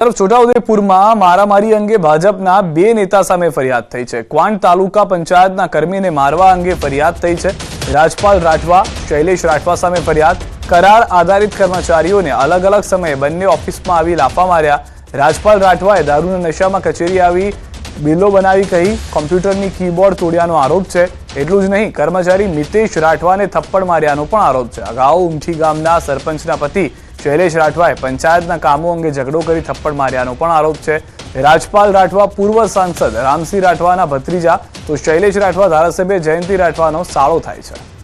તરફ છોટાઉદેપુરમાં મારામારી અંગે ભાજપના બે નેતા સામે ફરિયાદ થઈ છે. ક્વાંટ તાલુકા પંચાયતના કર્મીને મારવા અંગે ફરિયાદ થઈ છે. રાજપાલ રાઠવા, શૈલેષ રાઠવા સામે ફરિયાદ. કરાર આધારિત કર્મચારીઓને અલગ અલગ સમયે બંને ઓફિસમાં આવી લાફા માર્યા. રાજપાલ રાઠવાએ દારૂના નશામાં કચેરી આવી, બિલો બનાવી કહી, કોમ્પ્યુટરની કીબોર્ડ તોડ્યાનો આરોપ છે. એટલું જ નહીં, કર્મચારી મિતેશ રાઠવાને થપ્પડ માર્યાનો પણ આરોપ છે. અગાઉ ઉમઠી ગામના સરપંચના પતિ શૈલેષ રાઠવાએ પંચાયતના કામો અંગે ઝઘડો કરી થપ્પડ માર્યાનો પણ આરોપ છે. રાજપાલ રાઠવા પૂર્વ સાંસદ, રામસિંહ રાઠવાના ભત્રીજા, તો શૈલેષ રાઠવા ધારાસભ્ય જયંતિ રાઠવાનો સાળો થાય છે.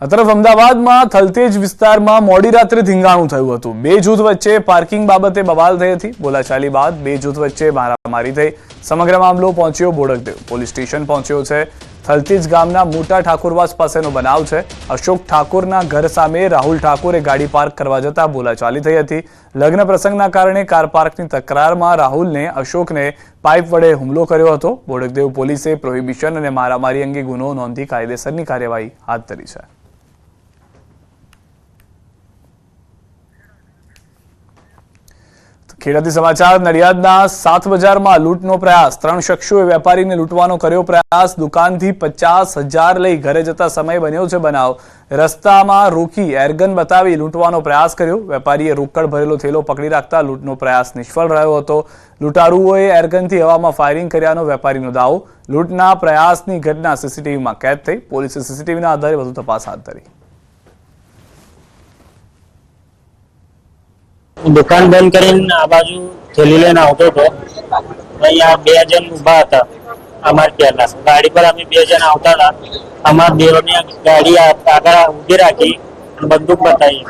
આ તરફ અમદાવાદમાં થલતેજ વિસ્તારમાં મોડી રાત્રે ધીંગાણું થયું હતું. બે જૂથ વચ્ચે પાર્કિંગ બાબતે બવાલ થઈ હતી. બોલાચાલી બાદ બે જૂથ વચ્ચે મારામારી થઈ. સમગ્ર મામલો પહોંચ્યો બોડકદેવ પોલીસ સ્ટેશન પહોંચ્યો છે. થલતેજ ગામના મોટા ઠાકોરવાસ પાસેનો બનાવ છે. અશોક ઠાકોરના ઘર સામે રાહુલ ઠાકોરે ગાડી પાર્ક કરવા જતા બોલાચાલી થઈ હતી. લગ્ન પ્રસંગના કારણે કાર પાર્કની તકરારમાં રાહુલને અશોકને પાઇપ વડે હુમલો કર્યો હતો. બોડકદેવ પોલીસે પ્રોહિબિશન અને મારામારી અંગે ગુનો નોંધી કાયદેસરની કાર્યવાહી હાથ ધરી છે. ખેડાથી સમાચાર, નડિયાદના સાત બજારમાં લૂંટનો પ્રયાસ. ત્રણ શખ્સોએ વેપારીને લૂંટવાનો કર્યો પ્રયાસ. દુકાનથી પચાસ હજાર લઈ ઘરે જતા સમય બન્યો છે બનાવ. રસ્તામાં રોકી એરગન બતાવી લૂંટવાનો પ્રયાસ કર્યો. વેપારીએ રોકડ ભરેલો થેલો પકડી રાખતા લૂંટનો પ્રયાસ નિષ્ફળ રહ્યો હતો. લૂંટારુઓએ એરગનથી હવામાં ફાયરિંગ કર્યાનો વેપારીનો દાવો. લૂંટના પ્રયાસની ઘટના સીસીટીવીમાં કેદ થઈ. પોલીસે સીસીટીવીના આધારે વધુ તપાસ હાથ ધરી. દુકાન બંધ કરીને આ બાજુ થેલી લઈને આવતો હતો. અહીંયા બે જણ ઊભા હતા અમાર ત્યારના ગાડી પર અમે બે જણ આવતા હતા. અમાર બેરોની ગાડી આગળ ઊભી રાખી અને બંદૂક બતાવી.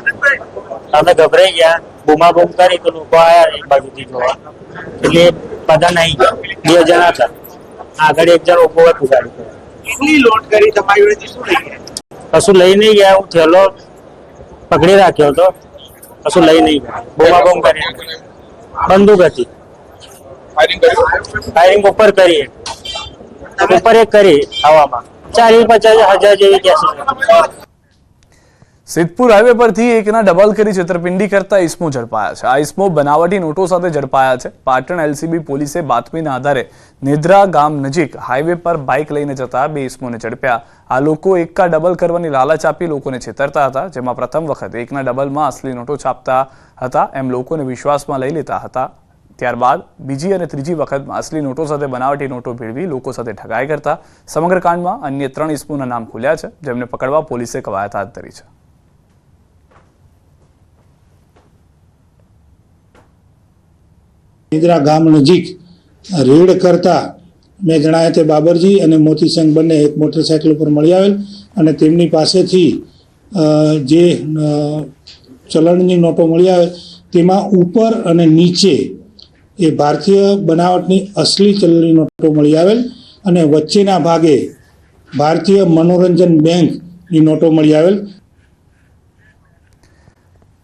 અમે ગભરાઈ ગયા. બૂમા બૂમ કરી તો લોકો આવ્યા એક બાજુથી જોવા. એટલે બધા નહીં ગયા. બે જણ હતા. આગળ એક જણ ઊભો હતું ગાડી કેટલી લોટ કરી તમારી જોડેથી શું લઈ ગયા? કશું લઈ નહીં ગયા. હું થેલો પકડી રાખ્યો હતો. કશું લઈ નહીં ગયા. બૂમા કરી બંદૂક હતી. ફાયરિંગ ઉપર કરી ઉપર એક કરી હવામાં ચાલીસ પચાસ હજાર જેવી કેસીસ સિદ્ધપુર હાઈવે પરથી એકના ડબલ કરી છેતરપિંડી કરતા ઇસમો ઝડપાયા છે. આ ઇસમો બનાવટી નોટો સાથે ઝડપાયા છે. પાટણ એલસીબી પોલીસે બાતમીના આધારે નેદ્રા ગામ નજીક હાઈવે પર બાઇક લઈને જતા બે ઇસમોને ઝડપ્યા. આ લોકો એકા ડબલ કરવાની લાલચ આપી લોકોને છેતરતા હતા, જેમાં પ્રથમ વખત એકના ડબલમાં અસલી નોટો છાપતા હતા એમ લોકોને વિશ્વાસમાં લઈ લેતા હતા. ત્યારબાદ બીજી અને ત્રીજી વખતમાં અસલી નોટો સાથે બનાવટી નોટો ભેળવી લોકો સાથે ઠગાઈ કરતા. સમગ્ર કાંડમાં અન્ય ત્રણ ઇસમોના નામ ખુલ્યા છે, જેમને પકડવા પોલીસે કવાયત હાથ ધરી છે. નિદ્રા ગામ નજીક રેડ કરતા મેં જણાવ્યા તે બાબરજી અને મોતીસંગ બંને એક મોટરસાયકલ ઉપર મળી આવેલ અને તેમની પાસેથી જે ચલણની નોટો મળી આવે તેમાં ઉપર અને નીચે એ ભારતીય બનાવટની અસલી ચલણની નોટો મળી આવેલ અને વચ્ચેના ભાગે ભારતીય મનોરંજન બેંકની નોટો મળી આવેલ.